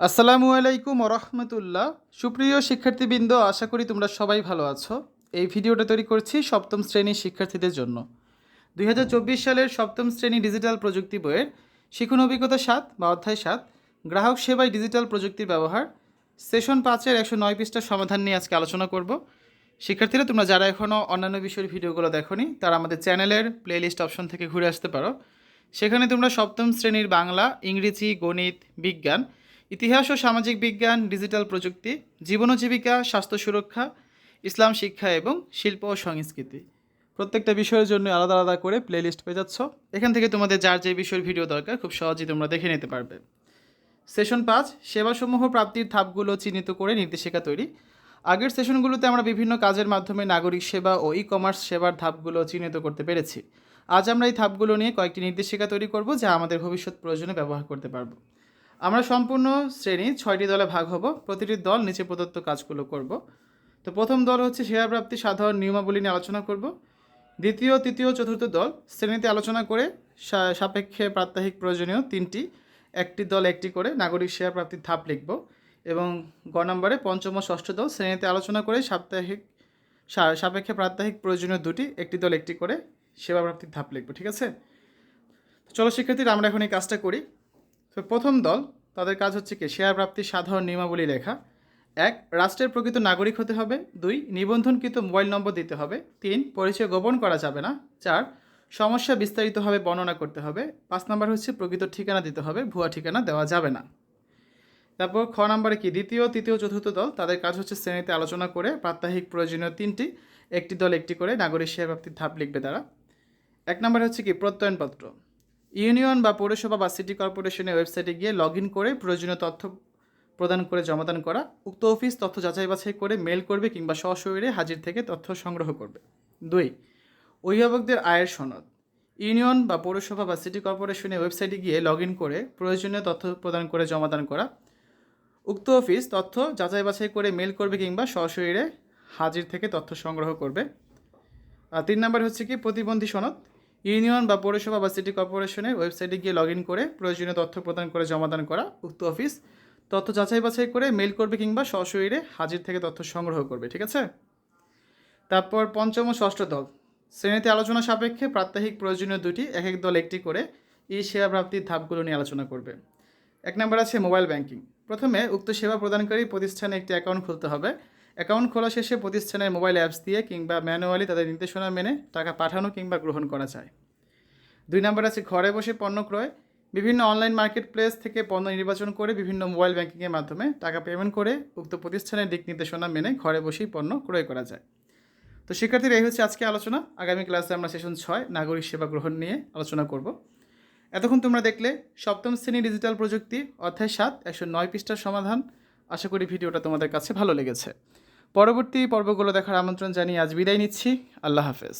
আসসালামু আলাইকুম রহমতুল্লাহ সুপ্রিয় শিক্ষার্থীবৃন্দ, আশা করি তোমরা সবাই ভালো আছো। এই ভিডিওটা তৈরি করছি সপ্তম শ্রেণির শিক্ষার্থীদের জন্য। দুই হাজার চব্বিশ সালের সপ্তম শ্রেণি ডিজিটাল প্রযুক্তি বইয়ের শিক্ষণ অভিজ্ঞতা সাত বা অধ্যায় সাত, গ্রাহক সেবায় ডিজিটাল প্রযুক্তির ব্যবহার, সেশন পাঁচের একশো নয় পৃষ্ঠার সমাধান নিয়ে আজকে আলোচনা করব। শিক্ষার্থীরা, তোমরা যারা এখনও অন্যান্য বিষয়ের ভিডিওগুলো দেখোনি, তারা আমাদের চ্যানেলের প্লেলিস্ট অপশন থেকে ঘুরে আসতে পারো। সেখানে তোমরা সপ্তম শ্রেণির বাংলা, ইংরেজি, গণিত, বিজ্ঞান ইতিহাস ও সামাজিক বিজ্ঞান, ডিজিটাল প্রযুক্তি, জীবন জীবিকা, স্বাস্থ্য সুরক্ষা, ইসলাম শিক্ষা এবং শিল্প ও সংস্কৃতি। প্রত্যেকটা বিষয়ের জন্য আলাদা আলাদা করে প্লেলিস্ট পেয়ে যাচ্ছ। এখান থেকে তোমাদের যার যে বিষয়ের ভিডিও দরকার, খুব সহজেই তোমরা দেখে নিতে পারবে। সেশন পাঁচ, সেবাসমূহ প্রাপ্তির ধাপগুলো চিহ্নিত করে নির্দেশিকা তৈরি। আগের সেশনগুলোতে আমরা বিভিন্ন কাজের মাধ্যমে নাগরিক সেবা ও ই কমার্স সেবার ধাপগুলো চিহ্নিত করতে পেরেছি। আজ আমরা এই ধাপগুলো নিয়ে কয়েকটি নির্দেশিকা তৈরি করব যা আমাদের ভবিষ্যৎ প্রয়োজনে ব্যবহার করতে পারব। আমরা সম্পূর্ণ শ্রেণি ছয়টি দলে ভাগ হব। প্রতিটি দল নিচে প্রদত্ত কাজগুলো করব। তো প্রথম দল হচ্ছে সেবা প্রাপ্তি সাধারণ নিয়মাবলী নিয়ে আলোচনা করব। দ্বিতীয়, তৃতীয়, চতুর্থ দল শ্রেণীতে আলোচনা করে সাপেক্ষে প্রাত্যহিক প্রয়োজনীয় তিনটি, একটি দল একটি করে নাগরিক সেবা প্রাপ্তির ধাপ লিখব এবং গ নম্বরে পঞ্চম ও ষষ্ঠ দল শ্রেণীতে আলোচনা করে সাপ্তাহিক সাপেক্ষে প্রাত্যহিক প্রয়োজনীয় দুটি, একটি দল একটি করে সেবা প্রাপ্তির ধাপ লিখব, ঠিক আছে? চলো শিক্ষার্থীরা, আমরা এখন এই কাজটা করি। তো প্রথম দল তাদের কাজ হচ্ছে কি শেয়ার প্রাপ্তির সাধারণ নিয়মাবলী লেখা। এক, রাষ্ট্রের প্রকৃত নাগরিক হতে হবে। দুই, নিবন্ধনকৃত মোবাইল নম্বর দিতে হবে। তিন, পরিচয় গোপন করা যাবে না। চার, সমস্যা বিস্তারিতভাবে বর্ণনা করতে হবে। পাঁচ নম্বর হচ্ছে প্রকৃত ঠিকানা দিতে হবে। ভুয়া ঠিকানা দেওয়া যাবে না। তারপর খ নম্বরে কি, দ্বিতীয়, তৃতীয়, চতুর্থ দল, তাদের কাজ হচ্ছে শ্রেণীতে আলোচনা করে প্রাত্যহিক প্রয়োজনীয় তিনটি, একটি দল, একটি করে নাগরিক সেবা প্রাপ্তির ধাপ লিখবে তারা। এক নম্বরে হচ্ছে কি, প্রত্যয়নপত্র। ইউনিয়ন বা পৌরসভা বা সিটি কর্পোরেশনের ওয়েবসাইটে গিয়ে লগ ইন করে প্রয়োজনীয় তথ্য প্রদান করে জমাদান করা, উক্ত অফিস তথ্য যাচাই বাছাই করে মেল করবে কিংবা সশরীরে হাজির থেকে তথ্য সংগ্রহ করবে। দুই, অভিভাবকদের আয়ের সনদ। ইউনিয়ন বা পৌরসভা বা সিটি কর্পোরেশনের ওয়েবসাইটে গিয়ে লগ ইন করে প্রয়োজনীয় তথ্য প্রদান করে জমাদান করা, উক্ত অফিস তথ্য যাচাই বাছাই করে মেল করবে কিংবা সশরীরে হাজির থেকে তথ্য সংগ্রহ করবে। আর তিন নম্বর হচ্ছে কি, প্রতিবন্ধী সনদ। ইউনিয়ন বা পৌরসভা বা সিটি কর্পোরেশনের ওয়েবসাইটে গিয়ে লগ করে প্রয়োজনীয় তথ্য প্রদান করে জমাদান করা উক্ত অফিস। তথ্য যাচাই বাছাই করে মেল করবে কিংবা সশরীরে হাজির থেকে তথ্য সংগ্রহ করবে, ঠিক আছে? তারপর পঞ্চম ও ষষ্ঠ দল। শ্রেণীতে আলোচনা সাপেক্ষে প্রাত্যহিক প্রয়োজনীয় দুটি, এক এক দল একটি করে ই সেবা প্রাপ্তির ধাপগুলো নিয়ে আলোচনা করবে। এক নম্বর আছে মোবাইল ব্যাংকিং। প্রথমে উক্ত সেবা প্রদানকারী প্রতিষ্ঠানে একটি অ্যাকাউন্ট খুলতে হবে। অ্যাকাউন্ট খোলা শেষে প্রতিষ্ঠানের মোবাইল অ্যাপস দিয়ে কিংবা ম্যানুয়ালি তাদের নির্দেশনা মেনে টাকা পাঠানো কিংবা গ্রহণ করা যায়। দুই নম্বর আছে ঘরে বসে পণ্য ক্রয়। বিভিন্ন অনলাইন মার্কেট প্লেস থেকে পণ্য নির্বাচন করে বিভিন্ন মোবাইল ব্যাংকিংয়ের মাধ্যমে টাকা পেমেন্ট করে উক্ত প্রতিষ্ঠানের দিক নির্দেশনা মেনে ঘরে বসেই পণ্য ক্রয় করা যায়। তো শিক্ষার্থীরা, এই হচ্ছে আজকে আলোচনা। আগামী ক্লাসে আমরা সেশন ছয়, নাগরিক সেবা গ্রহণ নিয়ে আলোচনা করব। এতক্ষণ তোমরা দেখলে সপ্তম শ্রেণি ডিজিটাল প্রযুক্তি, অধ্যায় সাত, একশো নয় পৃষ্ঠার সমাধান। আশা করি ভিডিওটা তোমাদের কাছে ভালো লেগেছে। পরবর্তী পর্বগুলো দেখার আমন্ত্রণ জানিয়ে আজ বিদায় নিচ্ছি। আল্লাহ হাফেজ।